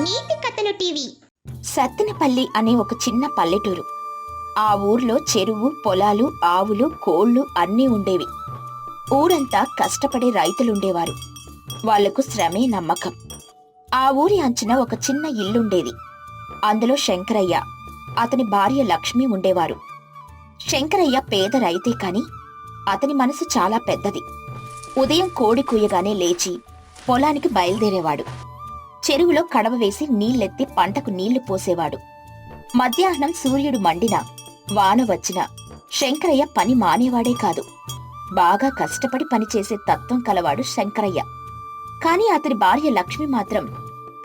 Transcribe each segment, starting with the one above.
నీతి కథలు టీవీ. సత్తెనపల్లి అనే ఒక చిన్న పల్లెటూరు. ఆ ఊర్లో చెరువు పొలాలు ఆవులు కోళ్ళు అన్నీ ఉండేవి. ఊరంతా కష్టపడే రైతులుండేవారు. వాళ్ళకు శ్రమే నమ్మకం. ఆ ఊరి అంచున ఒక చిన్న ఇల్లుండేది. అందులో శంకరయ్య అతని భార్య లక్ష్మి ఉండేవారు. శంకరయ్య పేద రైతే కాని అతని మనసు చాలా పెద్దది. ఉదయం కోడి కూయగానే లేచి పొలానికి బయలుదేరేవాడు. చెరువులో కడవ వేసి నీళ్ళెత్తి పంటకు నీళ్ళు పోసేవాడు. మధ్యాహ్నం సూర్యుడు మండినా వాన వచ్చినా శంకరయ్య పని మానేవాడే కాదు. బాగా కష్టపడి పనిచేసే తత్వం కలవాడు శంకరయ్య. కాని అతని భార్య లక్ష్మి మాత్రం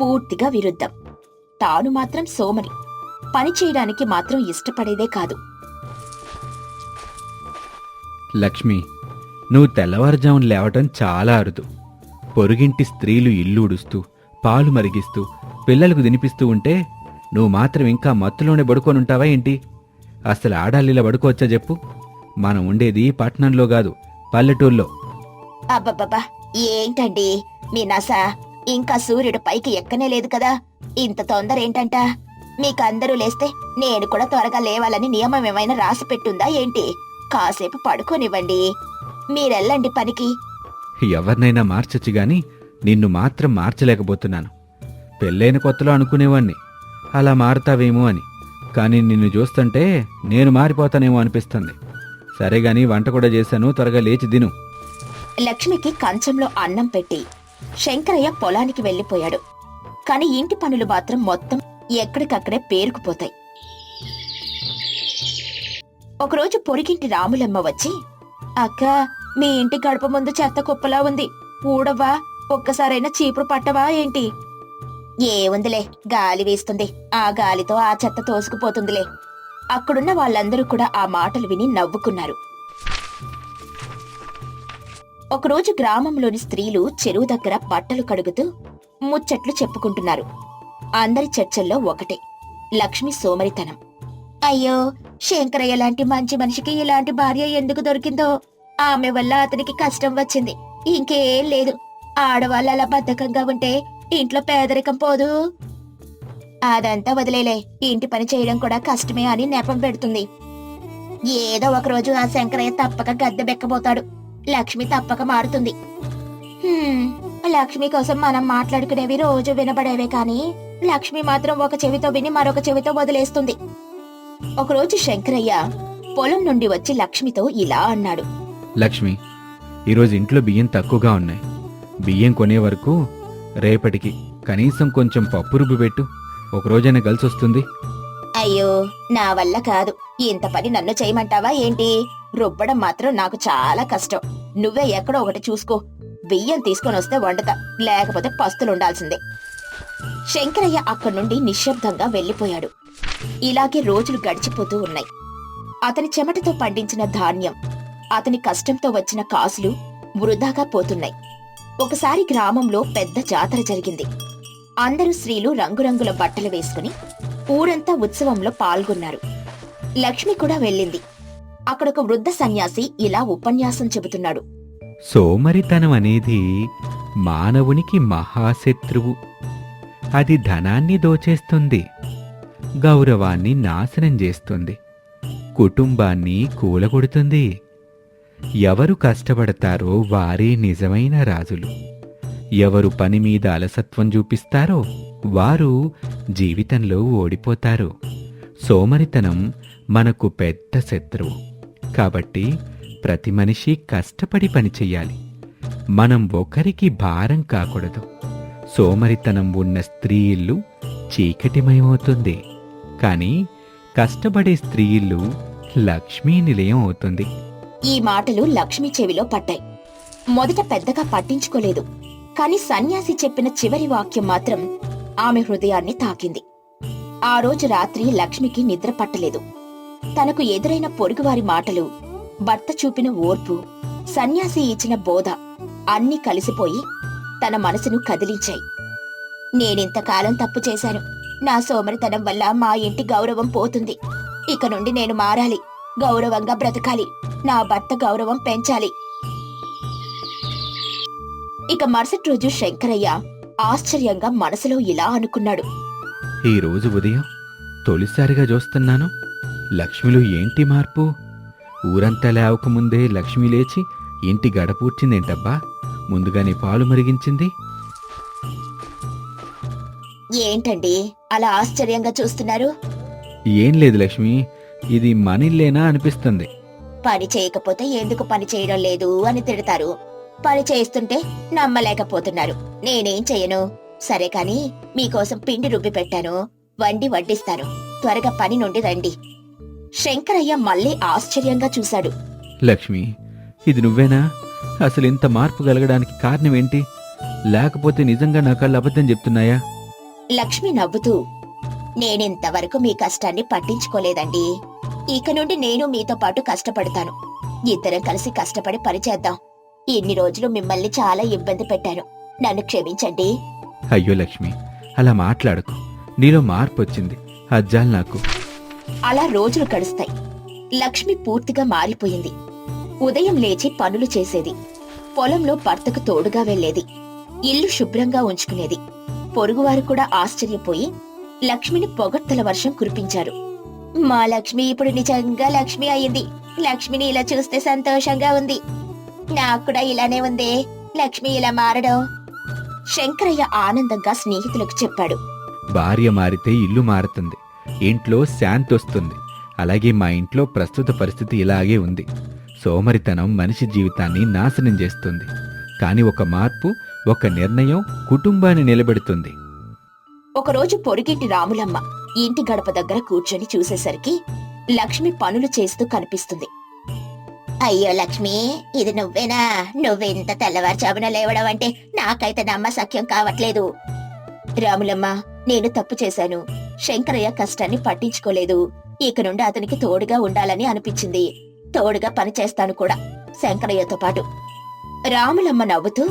పూర్తిగా విరుద్ధం. తాను మాత్రం సోమరి పని చేయడానికి మాత్రం ఇష్టపడేదే కాదు. లక్ష్మి నువ్వు తెల్లవారుజామున లేవటం చాలా అరుదు. పొరుగింటి స్త్రీలు ఇల్లు ఉడుస్తూ పాలు మరిగిస్తూ పిల్లలకు తినిపిస్తూ ఉంటే నువ్వు మాత్రం ఇంకా మత్తులోనే పడుకొనుంటావా ఏంటి? అసలు ఆడాలిలా పడుకోవచ్చా చెప్పు. మనం ఉండేది పట్నంలో కాదు పల్లెటూర్లో. అబ్బబ్బబ్బా ఏంటండి? మీ నస ఇంకా సూర్యుడు పైకి ఎక్కనే లేదు కదా. ఇంత తొందర ఏంటంట? మీకందరూ లేస్తే నేను కూడా త్వరగా లేవాలని నియమం ఏమైనా రాసి పెట్టుందా ఏంటి? కాసేపు పడుకోనివ్వండి. మీరెళ్ళండి పనికి. ఎవరినైనా మార్చొచ్చు గాని నిన్ను మాత్రం మార్చలేకపోతున్నాను. పెళ్ళైన కొత్తలో అనుకునేవాణ్ణి. అలా మారుతావేమో అని. కానీ నిన్ను చూస్తుంటే నేను మారిపోతానేమో అనిపిస్తుంది. సరే గాని వంట కూడా చేశాను త్వరగా లేచి దిను లక్ష్మికి కంచంలో అన్నం పెట్టి శంకరయ్య పొలానికి వెళ్ళిపోయాడు. కాని ఇంటి పనులు మాత్రం మొత్తం ఎక్కడికక్కడే పేరుకుపోతాయి. ఒకరోజు పొరిగింటి రాములమ్మ వచ్చి అక్క మీ ఇంటి గడప ముందు చెత్త కుప్పలా ఉంది. ఊడవా? ఒక్కసారైనా చీపురు పట్టవా ఏంటి? ఏముందిలే గాలి వేస్తుంది. ఆ గాలితో ఆ చెత్త తోసుకుపోతుందిలే. అక్కడున్న వాళ్ళందరూ కూడా ఆ మాటలు విని నవ్వుకున్నారు. ఒకరోజు గ్రామంలోని స్త్రీలు చెరువు దగ్గర బట్టలు కడుగుతూ ముచ్చట్లు చెప్పుకుంటున్నారు. అందరి చర్చల్లో ఒకటే లక్ష్మి సోమరితనం. అయ్యో శంకరయ్య లాంటి మంచి మనిషికి ఇలాంటి భార్య ఎందుకు దొరికిందో? ఆమె వల్ల అతనికి కష్టం వచ్చింది. ఇంకేం లేదు. ఆడవాళ్ళు అలా బద్ధకంగా ఉంటే ఇంట్లో పేదరికం పోదు. అదంతా వదిలేలే. ఇంటి పని చేయడం కూడా కష్టమే అని నెపం పెడుతుంది. ఏదో ఒక రోజు ఆ శంకరయ్య తప్పక గద్దె బెక్కబోతాడు. లక్ష్మి తప్పక మారుతుంది. లక్ష్మి కోసం మనం మాట్లాడుకునేవి రోజు వినబడేవే కాని లక్ష్మి మాత్రం ఒక చెవితో విని మరొక చెవితో వదిలేస్తుంది. ఒకరోజు శంకరయ్య పొలం నుండి వచ్చి లక్ష్మితో ఇలా అన్నాడు. లక్ష్మి ఈరోజు ఇంట్లో బియ్యం తక్కువగా ఉన్నాయి. బియ్యం కొనే వరకు రేపటికి కనీసం కొంచెం పప్పు రుబ్బు పెట్టు. ఒక రోజైనా కలిసి వస్తుంది. అయ్యో నా వల్ల కాదు. ఇంత పని నన్ను చేయమంటావా ఏంటి? రుబ్బడం మాత్రం నాకు చాలా కష్టం. నువ్వే ఎక్కడో ఒకటి చూసుకో. బియ్యం తీసుకొని వస్తే వండుతా. లేకపోతే పస్తులుండాల్సిందే. శంకరయ్య అక్కడి నుండి నిశ్శబ్దంగా వెళ్ళిపోయాడు ఇలాగే రోజులు గడిచిపోతూ ఉన్నాయి. అతని చెమటతో పండించిన ధాన్యం అతని కష్టంతో వచ్చిన కాసులు వృధాగా పోతున్నాయి. ఒకసారి గ్రామంలో పెద్ద జాతర జరిగింది. అందరూ స్త్రీలు రంగురంగుల బట్టలు వేసుకుని ఊరంతా ఉత్సవంలో పాల్గొన్నారు. లక్ష్మి కూడా వెళ్ళింది. అక్కడొక వృద్ధ సన్యాసి ఇలా ఉపన్యాసం చెబుతున్నాడు. సోమరితనం అనేది మానవునికి మహాశత్రువు. అది ధనాన్ని దోచేస్తుంది. గౌరవాన్ని నాశనం చేస్తుంది. కుటుంబాన్ని కూలగొడుతుంది. ఎవరు కష్టపడతారో వారే నిజమైన రాజులు. ఎవరు పని మీద అలసత్వం చూపిస్తారో వారు జీవితంలో ఓడిపోతారు. సోమరితనం మనకు పెద్ద శత్రువు. కాబట్టి ప్రతి మనిషి కష్టపడి పని చెయ్యాలి. మనం ఒకరికి భారం కాకూడదు. సోమరితనం ఉన్న స్త్రీ ఇల్లు చీకటిమయమవుతుంది. కానీ కష్టపడే స్త్రీ ఇల్లు లక్ష్మీ నిలయం అవుతుంది. ఈ మాటలు లక్ష్మి చెవిలో పడ్డాయి. మొదట పెద్దగా పట్టించుకోలేదు. కాని సన్యాసి చెప్పిన చివరి వాక్యం మాత్రం ఆమె హృదయాన్ని తాకింది. ఆ రోజు రాత్రి లక్ష్మికి నిద్ర పట్టలేదు. తనకు ఎదురైన పొరుగువారి మాటలు భర్త చూపిన ఓర్పు సన్యాసి ఇచ్చిన బోధ అన్నీ కలిసిపోయి తన మనసును కదిలించాయి. నేనింతకాలం తప్పు చేశాను. నా సోమరితనం వల్ల మా ఇంటి గౌరవం పోతుంది. ఇక నుండి నేను మారాలి. గౌరవంగా బ్రతకాలి. నా భర్త గౌరవం పెంచాలి. ఇక మరుసటి రోజు శంకరయ్య ఆశ్చర్యంగా మనసులో ఇలా అనుకున్నాడు. ఈ రోజు ఉదయం తొలిసారిగా చూస్తున్నాను. లక్ష్మిలో ఏంటి మార్పు? ఊరంతా లేవకముందే లక్ష్మి లేచి ఇంటి గడపూడ్చిందేంటబ్బా? ముందుగానే పాలు మరిగించింది. ఏంటండి అలా ఆశ్చర్యంగా చూస్తున్నారు? ఏం లేదు లక్ష్మి ఇది మనిల్లేనా అనిపిస్తుంది. పని చేయకపోతే ఎందుకు పని చేయడం లేదు అని తిడతారు. పని చేస్తుంటే నమ్మలేకపోతున్నారు. నేనేం చెయ్యను సరే కాని మీకోసం పిండి రుబ్బి పెట్టాను. వండి వడ్డిస్తాను. త్వరగా పని నుండి రండి. శంకరయ్య మళ్ళీ ఆశ్చర్యంగా చూశాడు. లక్ష్మి ఇది నువ్వేనా? అసలు ఇంత మార్పు కలగడానికి కారణం ఏంటి? లేకపోతే నిజంగా నా కళ్ళు అబద్ధం చెప్తున్నాయా? లక్ష్మి నవ్వుతూ నేనింతవరకు మీ కష్టాన్ని పట్టించుకోలేదండి. ఇక నుండి నేను మీతో పాటు కష్టపడతాను. ఇద్దరం కలిసి కష్టపడి పనిచేద్దాం ఇన్ని రోజులు మిమ్మల్ని చాలా ఇబ్బంది పెట్టాను. నన్ను క్షమించండి. అయ్యో లక్ష్మి అలా మాట్లాడకు. నీలో మార్పు వచ్చింది. అజ్జాలు నాకు. అలా రోజులు గడుస్తాయి. లక్ష్మి పూర్తిగా మారిపోయింది. ఉదయం లేచి పనులు చేసేది. పొలంలో భర్తకు తోడుగా వెళ్ళేది ఇల్లు శుభ్రంగా ఉంచుకునేది. పొరుగువారు కూడా ఆశ్చర్యపోయి లక్ష్మిని పొగడ్తల వర్షం కురిపించారు. మా లక్ష్మి ఇప్పుడు నిజంగా లక్ష్మి అయింది. లక్ష్మిని ఇలా చూస్తే సంతోషంగా ఉంది. నాకు కూడా ఇలానే ఉంది. లక్ష్మి ఇలా మారడం. శంకరయ్య ఆనందంగా స్నేహితులకు చెప్పాడు. భార్య మారితే ఇల్లు మారుతుంది. ఇంట్లో శాంతి వస్తుంది. అలాగే మా ఇంట్లో ప్రస్తుత పరిస్థితి ఇలాగే ఉంది. సోమరితనం మనిషి జీవితాన్ని నాశనం చేస్తుంది. కానీ ఒక మార్పు ఒక నిర్ణయం కుటుంబాన్ని నిలబెడుతుంది. ఒకరోజు పొరుగింటి రాములమ్మ ఇంటి గడప దగ్గర కూర్చొని చూసేసరికి లక్ష్మి పనులు చేస్తూ కనిపిస్తుంది. అయ్యో లక్ష్మి ఇది నువ్వేనా? నువ్వెంత తెల్లవారుజామున లేవడం అంటే నాకైతే నమ్మసక్యం కావట్లేదు. రాములమ్మ నేను తప్పు చేశాను. శంకరయ్య కష్టాన్ని పట్టించుకోలేదు. ఇక నుండి అతనికి తోడుగా ఉండాలని అనిపించింది. తోడుగా పని చేస్తాను కూడా శంకరయ్యతో పాటు. రాములమ్మ నవ్వుతూ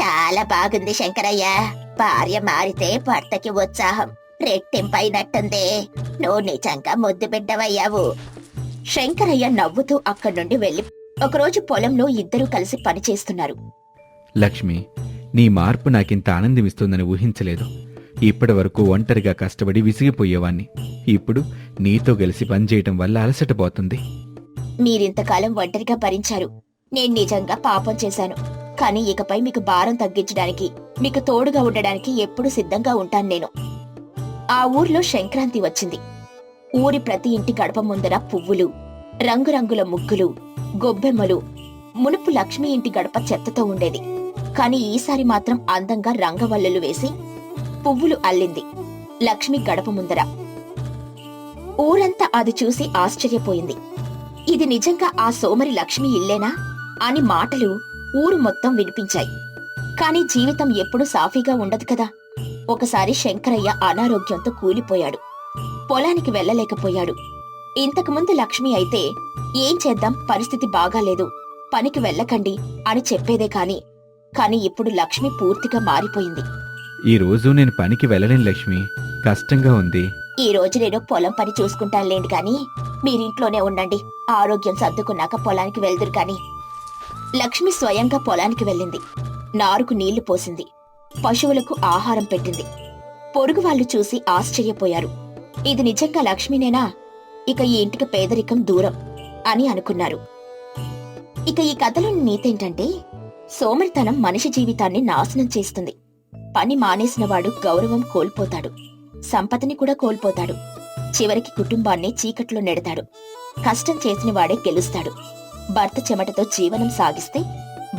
చాలా బాగుంది శంకరయ్య. భార్య మారితే భర్తకి ఉత్సాహం. రెట్టింపైనట్టుంది. నువ్వు నిజంగా ముద్దు బిడ్డవయ్యావు. శంకరయ్య నవ్వుతూ అక్కడి నుండి వెళ్ళి ఒకరోజు పొలంలో ఇద్దరూ కలిసి పనిచేస్తున్నారు లక్ష్మి నీ మార్పు నాకింత ఆనందమిస్తుందని ఊహించలేదు. ఇప్పటి వరకు ఒంటరిగా కష్టపడి విసిగిపోయేవాణ్ణి. ఇప్పుడు నీతో కలిసి పనిచేయటం వల్ల అలసట పోతుంది. మీరింతకాలం ఒంటరిగా భరించారు. నేను నిజంగా పాపం చేశాను. కానీ ఇకపై మీకు భారం తగ్గించడానికి మీకు తోడుగా ఉండడానికి ఎప్పుడూ సిద్ధంగా ఉంటాను నేను. ఆ ఊర్లో సంక్రాంతి వచ్చింది. ఊరి ప్రతి ఇంటి గడప ముందర పువ్వులు రంగురంగుల ముగ్గులు గొబ్బెమ్మలు మునుపు లక్ష్మి ఇంటి గడప చెత్తతో ఉండేది. కాని ఈసారి మాత్రం అందంగా రంగవల్లులు వేసి పువ్వులు అల్లింది లక్ష్మి గడప ముందర. ఊరంతా అది చూసి ఆశ్చర్యపోయింది. ఇది నిజంగా ఆ సోమరి లక్ష్మి ఇల్లేనా అని మాటలు ఊరు మొత్తం వినిపించాయి. కాని జీవితం ఎప్పుడూ సాఫీగా ఉండదు కదా. ఒకసారి శంకరయ్య అనారోగ్యంతో కూలిపోయాడు. పొలానికి వెళ్ళలేకపోయాడు. ఇంతకుముందు లక్ష్మి అయితే ఏం చేద్దాం? పరిస్థితి బాగాలేదు. పనికి వెళ్ళకండి అని చెప్పేదే కాని కాని ఇప్పుడు లక్ష్మి పూర్తిగా మారిపోయింది. ఈ రోజు నేను పనికి వెళ్ళలేను లక్ష్మి. కష్టంగా ఉంది. ఈ రోజు నేను పొలం పని చూసుకుంటానులేండి కాని మీరింట్లోనే ఉండండి. ఆరోగ్యం సర్దుకున్నాక పొలానికి వెళ్దురు కాని. లక్ష్మి స్వయంగా పొలానికి వెళ్ళింది. నారుకు నీళ్ళు పోసింది. పశువులకు ఆహారం పెట్టింది. పొరుగు వాళ్ళు చూసి ఆశ్చర్యపోయారు. ఇది నిజంగా లక్ష్మినేనా? ఇక ఈ ఇంటికి పేదరికం దూరం అని అనుకున్నారు. ఇక ఈ కథలోని నీతేంటంటే సోమరితనం మనిషి జీవితాన్ని నాశనం చేస్తుంది. పని మానేసినవాడు గౌరవం కోల్పోతాడు. సంపదని కూడా కోల్పోతాడు. చివరికి కుటుంబాన్ని చీకట్లో నెడతాడు. కష్టం చేసినవాడే గెలుస్తాడు. భర్త చెమటతో జీవనం సాగిస్తే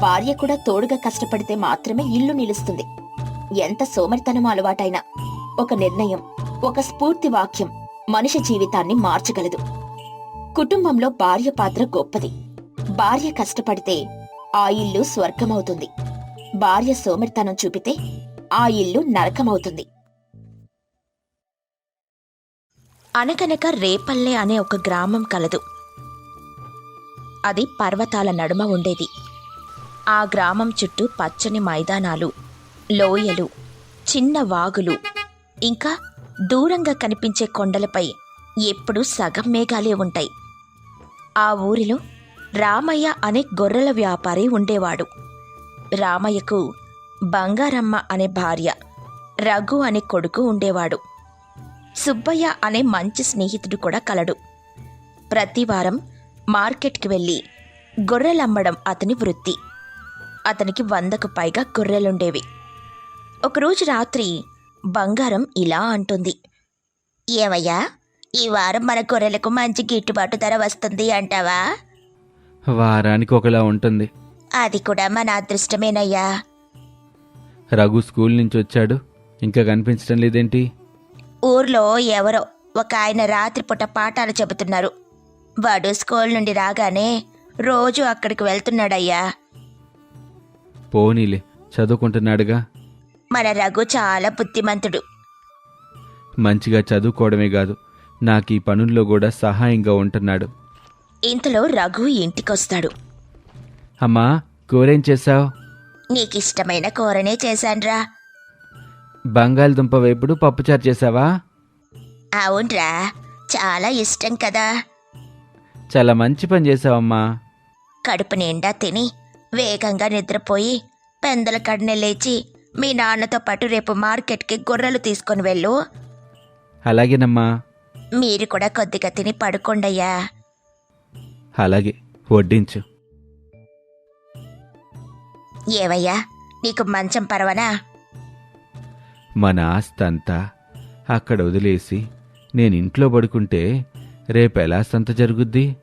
భార్య కూడా తోడుగా కష్టపడితే మాత్రమే ఇల్లు నిలుస్తుంది. ఎంత సోమరితనం అలవాటైనా. ఒక నిర్ణయం ఒక స్ఫూర్తి వాక్యం మనిషి జీవితాన్ని మార్చగలదు. కుటుంబంలో భార్య పాత్ర గొప్పది. భార్య కష్టపడితే ఆ ఇల్లు స్వర్గమవుతుంది. భార్య సోమరితనం చూపితే ఆ ఇల్లు నరకమవుతుంది. అనకనక రేపల్లె అనే ఒక గ్రామం కలదు. అది పర్వతాల నడుమ ఉండేది. ఆ గ్రామం చుట్టూ పచ్చని మైదానాలు లోయలు చిన్న వాగులు ఇంకా దూరంగా కనిపించే కొండలపై ఎప్పుడూ సగం మేఘాలే ఉంటాయి. ఆ ఊరిలో రామయ్య అనే గొర్రెల వ్యాపారి ఉండేవాడు. రామయ్యకు బంగారమ్మ అనే భార్య రఘు అనే కొడుకు ఉండేవాడు. సుబ్బయ్య అనే మంచి స్నేహితుడు కూడా కలడు. ప్రతివారం మార్కెట్కి వెళ్ళి గొర్రెలమ్మడం అతని వృత్తి. అతనికి వందకు పైగా గొర్రెలుండేవి. ఒకరోజు రాత్రి బంగారం ఇలా అంటుంది. ఏవయ్యా ఈ వారం మన గొర్రెలకు మంచి గిట్టుబాటు ధర వస్తుంది అంటావా? వారానికి ఒకలా ఉంటుంది. అది కూడా మన అదృష్టమేనయ్యా. రఘు స్కూల్ నుంచి వచ్చాడు ఇంకా కనిపించడం లేదేంటి? ఊర్లో ఎవరో ఒక ఆయన రాత్రిపూట పాఠాలు చెబుతున్నారు. వాడు స్కూల్ నుండి రాగానే రోజు అక్కడికి వెళ్తున్నాడయ్యా. పోనీలే చదువుకుంటున్నాడుగా. మన రఘు చాలా బుద్ధిమంతుడు. మంచిగా చదువుకోవడమే కాదు నాకు ఈ పనుల్లో కూడా సహాయంగా ఉంటున్నాడు. ఇంతలో రఘు ఇంటికొస్తాడు. అమ్మా కూరేం చేశావు? నీకిష్టమైన కూరనే చేశాన్రా. బంగాళదుంప వేపుడు పప్పుచారు చేసావా అవునరా చాలా ఇష్టం కదా. చాలా మంచి పని చేసావమ్మా కడుపు నిండా తిని వేగంగా నిద్రపోయి పెందల కడనే లేచి మీ నాన్నతో పాటు రేపు మార్కెట్కి గొర్రెలు తీసుకొని వెళ్ళు. అలాగేనమ్మా. మీరు కూడా కొద్దిగా తిని పడుకోండయ్యా. అలాగే వడ్డించు. ఏవయ్యా నీకు మంచం పర్వనా? మన ఆస్తంతా అక్కడ వదిలేసి నేను ఇంట్లో పడుకుంటే రేపు ఎలా సంత జరుగుద్ది?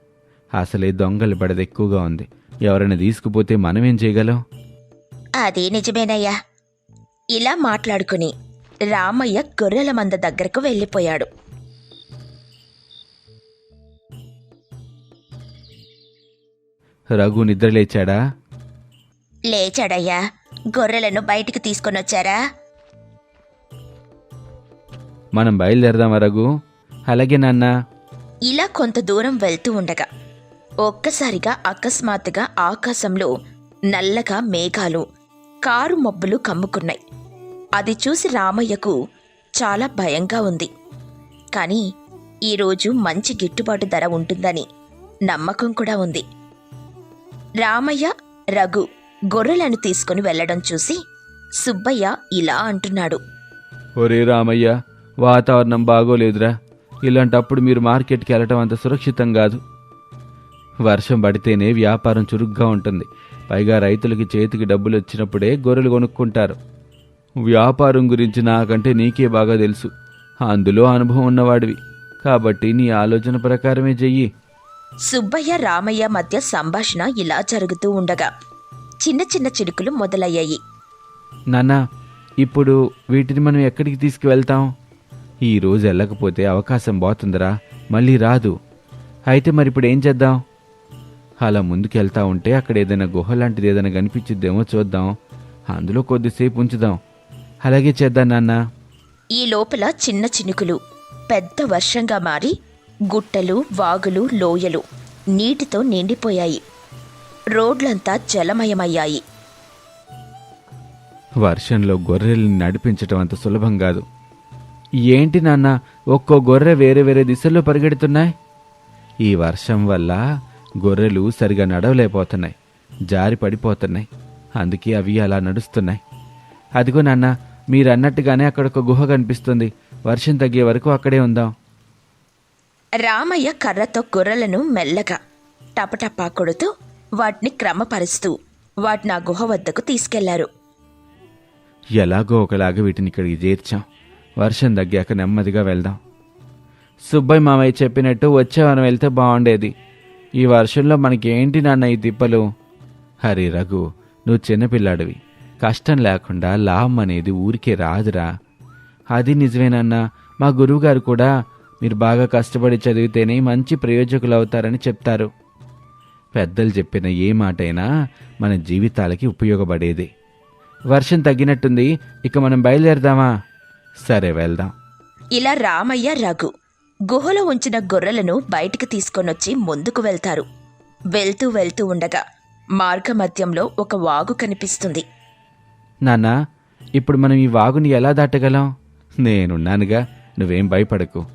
అసలే దొంగల బడద ఎక్కువగా ఉంది. ఎవరైనా తీసుకుపోతే మనమేం చేయగలం? అది నిజమేనయ్యా. ఇలా మాట్లాడుకుని రామయ్య గొర్రెల మంద దగ్గరకు వెళ్ళిపోయాడు. రఘు నిద్రలేచాడా లేచాడయ్యా. గొర్రెలను బయటికి తీసుకొనొచ్చారా మనం బయలుదేరదామా రఘు? అలాగే నాన్న. ఇలా కొంత దూరం వెళ్తూ ఉండగా ఒక్కసారిగా అకస్మాత్తుగా ఆకాశంలో నల్లగా మేఘాలు కారు మబ్బులు కమ్ముకున్నాయి. అది చూసి రామయ్యకు చాలా భయంగా ఉంది. కానీ ఈరోజు మంచి గిట్టుబాటు ధర ఉంటుందని నమ్మకం కూడా ఉంది. రామయ్య రఘు గొర్రెలను తీసుకుని వెళ్ళడం చూసి సుబ్బయ్య ఇలా అంటున్నాడు. ఒరే రామయ్య వాతావరణం బాగోలేదురా. ఇలాంటప్పుడు మీరు మార్కెట్కి వెళ్ళటం అంత సురక్షితం కాదు. వర్షం పడితేనే వ్యాపారం చురుగ్గా ఉంటుంది. పైగా రైతులకి చేతికి డబ్బులు వచ్చినప్పుడే గొర్రెలు కొనుక్కుంటారు. వ్యాపారం గురించి నాకంటే నీకే బాగా తెలుసు. అందులో అనుభవం ఉన్నవాడివి. కాబట్టి నీ ఆలోచన ప్రకారమే చెయ్యి. సుబ్బయ్య రామయ్య మధ్య సంభాషణ ఇలా జరుగుతూ ఉండగా చిన్న చిన్న చిరుకులు మొదలయ్యాయి. నాన్న ఇప్పుడు వీటిని మనం ఎక్కడికి తీసుకువెళ్తాం? ఈ రోజు వెళ్ళకపోతే అవకాశం పోతుందిరా మళ్ళీ రాదు. అయితే మరి ఇప్పుడు ఏం చేద్దాం? అలా ముందుకు వెళ్తా ఉంటే అక్కడ ఏదైనా గుహ లాంటిది ఏదైనా కనిపించిద్దేమో చూద్దాం. అందులో కొద్దిసేపు ఉంచుదాం. అలాగే చేద్దాం నాన్న. ఈ లోపల చిన్న చినుకులు పెద్ద వర్షంగా మారి గుట్టలు వాగులు లోయలు నీటితో నిండిపోయాయి. రోడ్లంతా జలమయమయ్యాయి. వర్షంలో గొర్రెల్ని నడిపించటం అంత సులభం కాదు. ఏంటి నాన్న ఒక్కో గొర్రె వేరే వేరే దిశల్లో పరిగెడుతున్నాయి? ఈ వర్షం వల్ల గొర్రెలు సరిగా నడవలేకపోతున్నాయి. జారి పడిపోతున్నాయి. అందుకే అవి అలా నడుస్తున్నాయి. అదిగో నాన్న మీరు అన్నట్టుగానే అక్కడ ఒక గుహ కనిపిస్తుంది. వర్షం తగ్గే వరకు అక్కడే ఉందాం. రామయ్య కర్రతో గొర్రెలను మెల్లగా టపటపా కొడుతూ వాటిని క్రమపరుస్తూ వాటిని ఆ గుహ వద్దకు తీసుకెళ్ళారు. ఎలాగో ఒకలాగా వీటిని ఇక్కడికి చేర్చాం. వర్షం తగ్గాక నెమ్మదిగా వెళ్దాం. సుబ్బయ్య మామయ్య చెప్పినట్టు వచ్చే వారం వెళ్తే బాగుండేది. ఈ వర్షంలో మనకేంటి నాన్న ఈ తిప్పలు? హరి రఘు నువ్వు చిన్నపిల్లాడివి. కష్టం లేకుండా లాభం అనేది ఊరికే రాదురా. అది నిజమేనన్నా మా గురువుగారు కూడా మీరు బాగా కష్టపడి చదివితేనే మంచి ప్రయోజకులు అవుతారని చెప్తారు. పెద్దలు చెప్పిన ఏ మాటైనా మన జీవితాలకి ఉపయోగపడేది. వర్షం తగ్గినట్టుంది ఇక మనం బయలుదేరదామా? సరే వెళ్దాం. ఇలా రామయ్య రఘు. గుహలో ఉంచిన గొర్రెలను బయటికి తీసుకొనొచ్చి ముందుకు వెళ్తారు. వెళ్తూ వెళ్తూ ఉండగా మార్గమధ్యంలో ఒక వాగు కనిపిస్తుంది. నాన్న ఇప్పుడు మనం ఈ వాగుని ఎలా దాటగలం? నేనున్నానుగా నువ్వేం భయపడకు.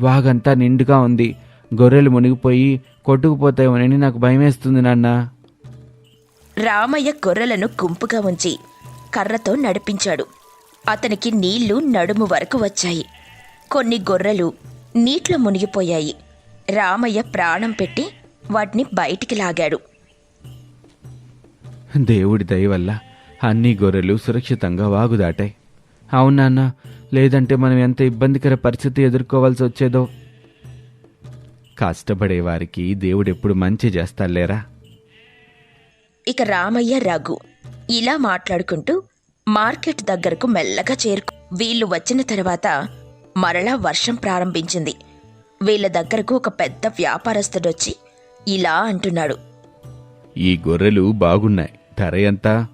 వాగంతా నిండుగా ఉంది. గొర్రెలు మునిగిపోయి కొట్టుకుపోతాయేమోనని నాకు భయమేస్తుంది నాన్న. రామయ్య గొర్రెలను గుంపుగా ఉంచి కర్రతో నడిపించాడు. అతనికి నీళ్ళు నడుము వరకు వచ్చాయి. కొన్ని గొర్రెలు నీటిలో మునిగిపోయాయి. రామయ్య ప్రాణం పెట్టి వాటిని బయటికి లాగాడు. దేవుడి దయ వల్ల అన్ని గొర్రెలు సురక్షితంగా వాగు దాటాయి. అవునాన్న లేదంటే మనం ఎంత ఇబ్బందికర పరిస్థితి ఎదుర్కోవాల్సి వచ్చేదో. కష్టపడే వారికి దేవుడెప్పుడు మంచి చేస్తాలేరా ఇక రామయ్య రఘు ఇలా మాట్లాడుకుంటూ మార్కెట్ దగ్గరకు మెల్లగా చేరుకు వీళ్ళు వచ్చిన తర్వాత మరలా వర్షం ప్రారంభించింది. వీళ్ళ దగ్గరకు ఒక పెద్ద వ్యాపారస్తుడొచ్చి ఇలా అంటున్నాడు. ఈ గొర్రెలు బాగున్నాయి. ధర ఎంత?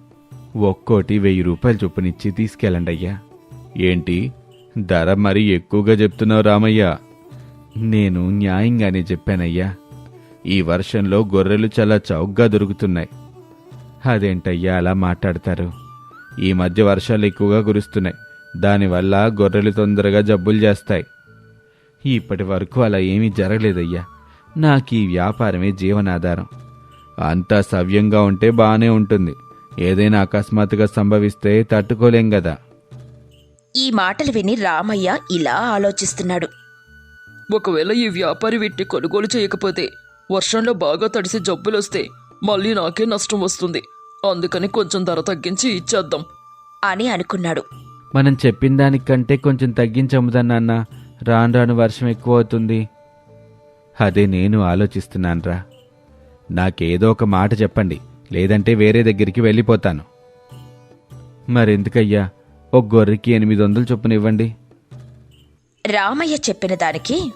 ఒక్కోటి వెయ్యి రూపాయలు చొప్పునిచ్చి తీసుకెళ్ళండి అయ్యా. ఏంటి? ధర మరీ ఎక్కువగా చెప్తున్నావు రామయ్య. నేను న్యాయంగానే చెప్పానయ్యా. ఈ వర్షంలో గొర్రెలు చాలా చౌకగా దొరుకుతున్నాయి. అదేంటయ్యా అలా మాట్లాడతారు? ఈ మధ్య వర్షాలు ఎక్కువగా కురుస్తున్నాయి. దానివల్ల గొర్రెలు తొందరగా జబ్బులు చేస్తాయి. ఇప్పటి వరకు అలా ఏమీ జరగలేదయ్యా. నాకు ఈ వ్యాపారమే జీవనాధారం. అంతా సవ్యంగా ఉంటే బానే ఉంటుంది. ఏదైనా అకస్మాత్తుగా సంభవిస్తే తట్టుకోలేం కదా ఈ మాటలు విని రామయ్య ఇలా ఆలోచిస్తున్నాడు. ఒకవేళ ఈ వ్యాపారి వీటిని కొనుగోలు చేయకపోతే వర్షంలో బాగా తడిసి జబ్బులొస్తే మళ్ళీ నాకే నష్టం వస్తుంది. అందుకని కొంచెం ధర తగ్గించి ఇచ్చేద్దాం. అని అనుకున్నాడు. మనం చెప్పిన దానికంటే కొంచెం తగ్గించి అమ్ముతానన్న రాను రాను వర్షం ఎక్కువ అవుతుంది అదే నేను ఆలోచిస్తున్నానురా. నాకేదో ఒక మాట చెప్పండి. లేదంటే వేరే దగ్గరికి వెళ్ళిపోతాను. మరెందుకయ్యా? ఒక గొర్రెకి ఎనిమిది వందలు చొప్పున ఇవ్వండి. రామయ్య చెప్పిన దానికి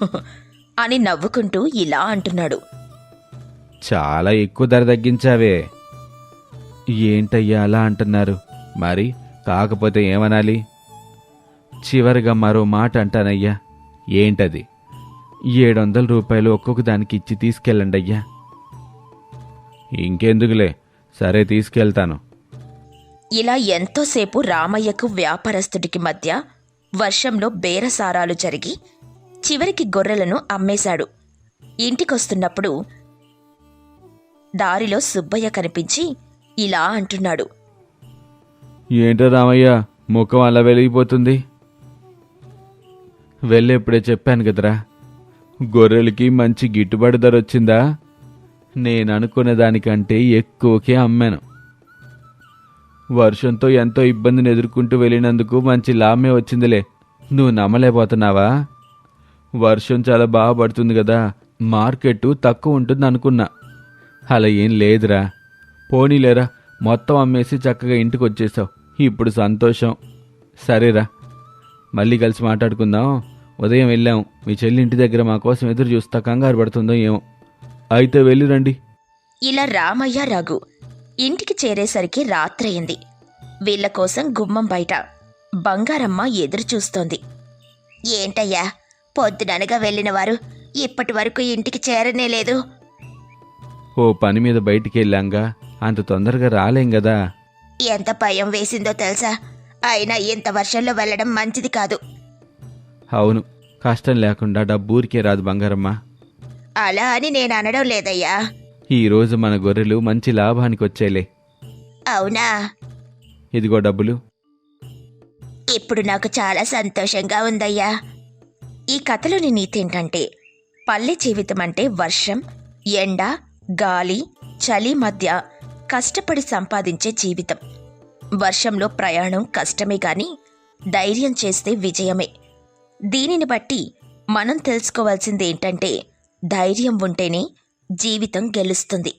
అని నవ్వుకుంటూ ఇలా అంటున్నాడు. చాలా ఎక్కువ ధర తగ్గించావే. ఏంటయ్యా అలా అంటున్నారు? మరి కాకపోతే ఏమనాలి? చివరిగా మరో మాట అంటానయ్యా. ఏంటది? ఏడు వందల రూపాయలు ఒక్కొక్క దానికి ఇచ్చి తీసుకెళ్ళండి అయ్యా. ఇంకెందుకులే? సరే తీసుకెళ్తాను. ఇలా ఎంతోసేపు రామయ్యకు వ్యాపారస్తుడికి మధ్య వర్షంలో బేరసారాలు జరిగి చివరికి గొర్రెలను అమ్మేశాడు. ఇంటికొస్తున్నప్పుడు దారిలో సుబ్బయ్య కనిపించి ఇలా అంటున్నాడు. ఏంటో రామయ్య ముఖం అలా వెలిగిపోతుంది. వెళ్ళేప్పుడే చెప్పాను కదరా. గొర్రెలకి మంచి గిట్టుబాటు ధర వచ్చిందా? నేను అనుకున్న దానికంటే ఎక్కువకే అమ్మాను. వర్షంతో ఎంతో ఇబ్బందిని ఎదుర్కొంటూ వెళ్ళినందుకు మంచి లాభమే వచ్చిందిలే. నువ్వు నమ్మలేకపోతున్నావా? వర్షం చాలా బాగా పడుతుంది కదా మార్కెట్ తక్కువ ఉంటుంది అనుకున్నా. అలా ఏం లేదురా. పోనీలేరా మొత్తం అమ్మేసి చక్కగా ఇంటికి వచ్చేసావు ఇప్పుడు సంతోషం. సరేరా. మళ్ళీ కలిసి మాట్లాడుకుందాం. ఉదయం వెళ్ళాం. మీ చెల్లి ఇంటి దగ్గర మా కోసం ఎదురు చూస్తా కంగారు పడుతుందో ఏమో. అయితే వెళ్ళి రండి. ఇలా రామయ్య రఘు ఇంటికి చేరేసరికి రాత్రయింది. వీళ్ళ కోసం గుమ్మం బయట బంగారమ్మ ఎదురు చూస్తోంది. ఏంటయ్యా పొద్దుననగా వెళ్ళిన వారు ఇప్పటి వరకు ఇంటికి చేరనే లేదు. ఓ పని మీద బయటికి వెళ్ళాంగా. అంత తొందరగా రాలేం కదా ఎంత భయం వేసిందో తెలుసా? అయినా ఇంత వర్షంలో వెళ్ళడం మంచిది కాదు. అవును కష్టం లేకుండా డబ్బు ఊరికే రాదు బంగారమ్మ. అలా అని నేను అనడం లేదయ్యా. ఈ రోజు మన గొర్రెలు మంచి లాభానికి వచ్చేలే అవునా? ఇదిగో డబ్బులు. ఇప్పుడు నాకు చాలా సంతోషంగా ఉందయ్యా. ఈ కథలోని నీతి ఏంటంటే పల్లె జీవితం అంటే వర్షం ఎండ గాలి చలి మధ్య కష్టపడి సంపాదించే జీవితం. వర్షంలో ప్రయాణం కష్టమే గాని ధైర్యం చేస్తే విజయమే. దీనిని బట్టి మనం తెలుసుకోవాల్సింది ఏంటంటే ధైర్యం ఉంటేనే జీవితం గెలుస్తుంది.